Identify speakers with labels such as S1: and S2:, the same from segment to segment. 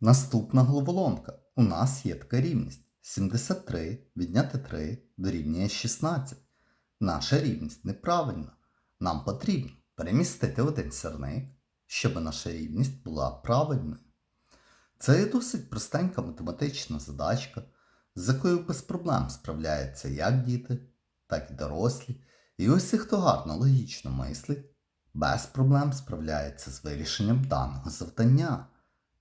S1: Наступна головоломка. У нас є така рівність. 73 відняти 3 дорівнює 16. Наша рівність неправильна. Нам потрібно перемістити один сірник, щоб наша рівність була правильною. Це є досить простенька математична задачка, з якою без проблем справляються як діти, так і дорослі. І усі, хто гарно логічно мислить, без проблем справляється з вирішенням даного завдання.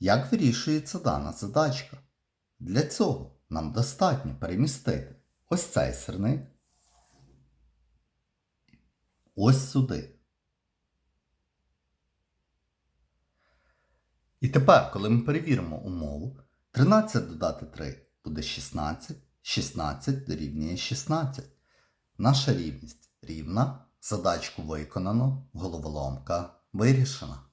S1: Як вирішується дана задачка? Для цього нам достатньо перемістити ось цей сирник ось сюди. І тепер, коли ми перевіримо умову, 13 додати 3 буде 16, 16 дорівнює 16. Наша рівність рівна, задачку виконано, головоломка вирішена.